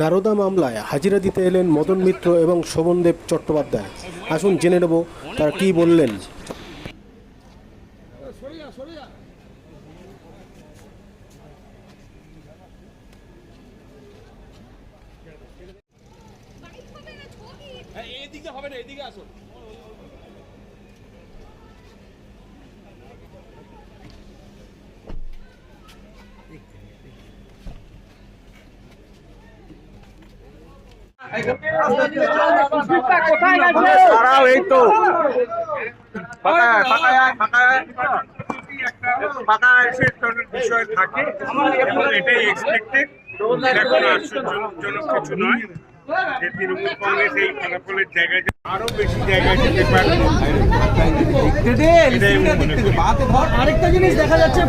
নারদা মামলায় হাজিরা দিতে এলেন মদন মিত্র এবং শোভনদেব চট্টোপাধ্যায়। আসুন জেনে নেব তারা কি বললেন। এদিকে হবে না, এদিকে আসুন। এই তো। বিষয় থাকে এটাই এক্সপেক্টেড এখন আশ্চর্যজনক কিছু নয় যে কংগ্রেস এই ফলাফলের জায়গায় আরও বেশি জায়গায় যেতে জিনিস দেখা যাচ্ছে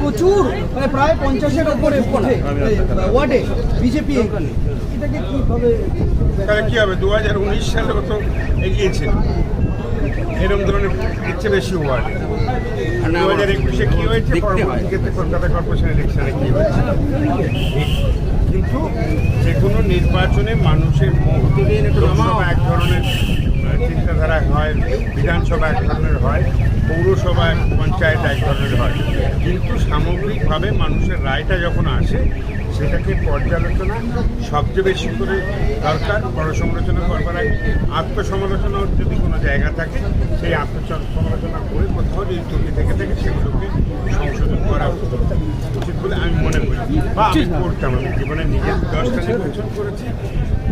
প্রচুর প্রায় পঞ্চাশের ওপরে ওয়ার্ডে বিজেপি এটাকে কীভাবে তাহলে কি হবে? দু হাজার উনিশ সালে তো এগিয়েছে। এরকম ধরনের চেয়ে বেশি ওয়ার্ড দু হাজার একুশে কি হয়েছে? পরবর্তীতে কলকাতা কর্পোরেশন ইলেকশনে কি হয়েছে? কিন্তু যে কোনো নির্বাচনে মানুষের লোকসভা এক ধরনের চিন্তাধারা হয় বিধানসভা এক ধরনের হয় পৌরসভা পঞ্চায়েত এক ধরনের হয়। কিন্তু সামগ্রিকভাবে মানুষের রায়টা যখন আসে সেটাকে পর্যালোচনা সবচেয়ে বেশি করে দরকার বড় সমালোচনা করবার আগে আত্মসমালোচনার যদি কোনো জায়গা থাকে সেই আত্মসমালোচনা করে কোথাও যদি ত্রুটি থেকে থাকে সেগুলোকে সংশোধন করা উচিত। বলে আমি মনে করি। বা আমি করতাম আমি জীবনে নিজের দশটা নির্বাচন করেছি।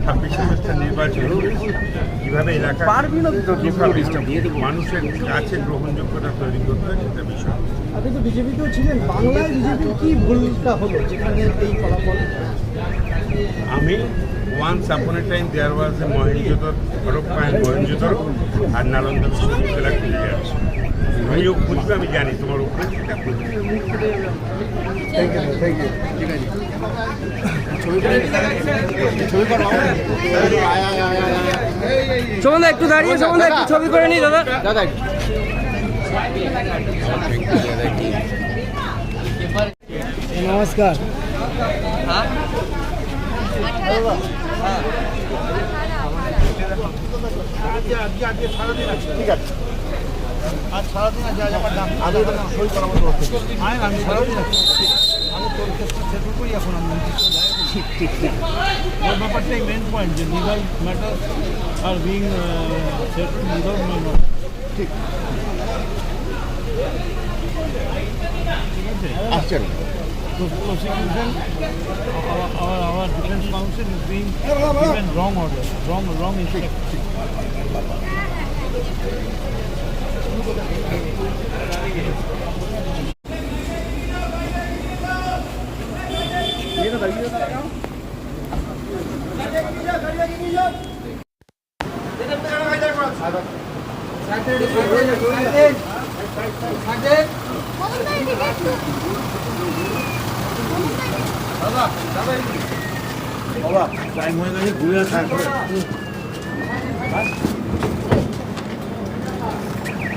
ছাব্বিশে নির্বাচন করেছি কীভাবে এলাকা মানুষের কাছে গ্রহণযোগ্যতা তৈরি করতে হয় সেটা বিষয়। আপনি তো বিজেপিতেও ছিলেন বাংলায় বিজেপির কি ভুলটা হলো যেখানে এই ফলাফল? আমি once upon a time there was a Mohenjodaro Harappa and Mohenjodaro আর নালন্দা বিশ্ববিদ্যালয় খুলে যাচ্ছে আমিও খুঁজবে আমি জানি তোমার উপরে সেটা খুঁজবে শোভন একটু দাঁড়িয়ে শোভন একটু ছবি করে নি দাদা দাদা নমস্কার। আজ সারাদিন আছে আজ আমার দাম আগে সই করাবো তোর থেকে আয় আমি সারাদিন আমি তোর ক্ষেত্রে এখন আমি ঠিক ঠিক ঠিক। ওর ব্যাপারটাই মেন পয়েন্ট যে legal matter are being settle legal matter ঠিক। আসছেন The prosecution, our, our, our defense counsel is being given wrong order, wrong, wrong instruction. বাবা টাইম হয়ে গেছে ঘুরে থাকবে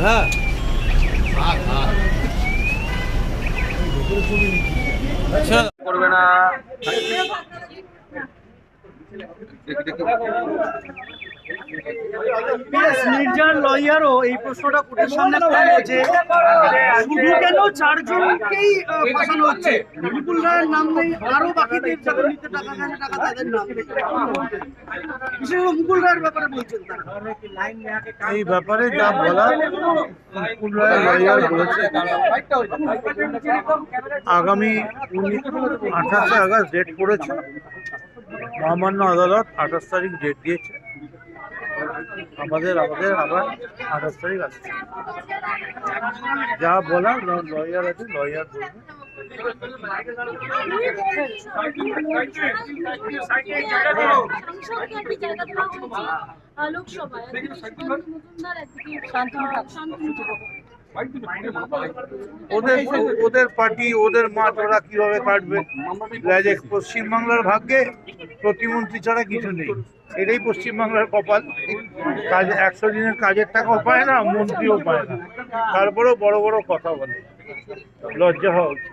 হ্যাঁ। আচ্ছা। করবে না। মির্জার লয়ারও এই প্রশ্নটা কোর্টের সামনে যে, শুধু কেন চারজনকেই হচ্ছে? বিপুল রায়ের নাম নেই আরও যাদের নিতে টাকা টাকা তাদের নাম এই ব্যাপারে যা বলেছে। আগামী আঠাশে আগস্ট ডেট পড়েছে মহামান্য আদালত আঠাশ তারিখ ডেট দিয়েছে। আমাদের আমাদের আবার আঠাশ তারিখ আসছে যা বলার লয়ার আছে লয়ার বলবে। লোকসভায় ওদের ওদের পার্টি ওদের মাঠ ওরা কীভাবে কাটবে? পশ্চিমবাংলার ভাগ্যে প্রতিমন্ত্রী ছাড়া কিছু নেই। এটাই পশ্চিমবাংলার কপাল কাজ একশো দিনের কাজের টাকাও পায় না মন্ত্রীও পায় না তারপরেও বড় বড় কথা বলে লজ্জা হওয়া উচিত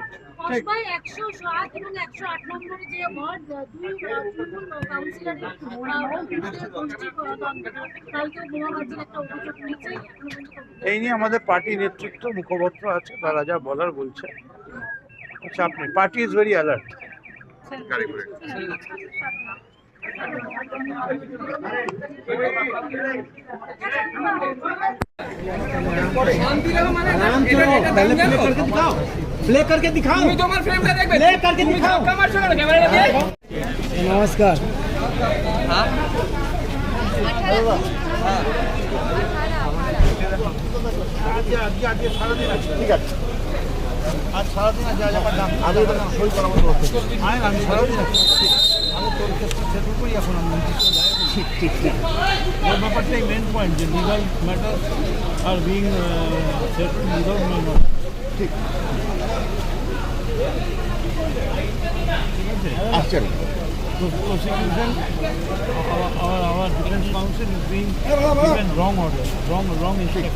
এই নিয়ে আমাদের পার্টি নেতৃত্ব মুখপত্র আছে তারা যা বলার বলছে চাপ নেই party is very alert play করকে দিখাও তোমার ফ্রেমটা দেখবে প্লে করকে দিখাও আমার সঙ্গে ক্যামেরাটা দিয়ে নমস্কার আজ সারাদিন যা যাবার দাম আমি সই করাবো তোর থেকে আয় আমি সারাদিন আছি করি এখন আমি ঠিক ঠিক ঠিক ওর ব্যাপারটাই মেন পয়েন্ট যে legal matter are being settle without main ঠিক আসছেন prosecution, our, our defense counsel is being given wrong order, wrong, wrong instruction.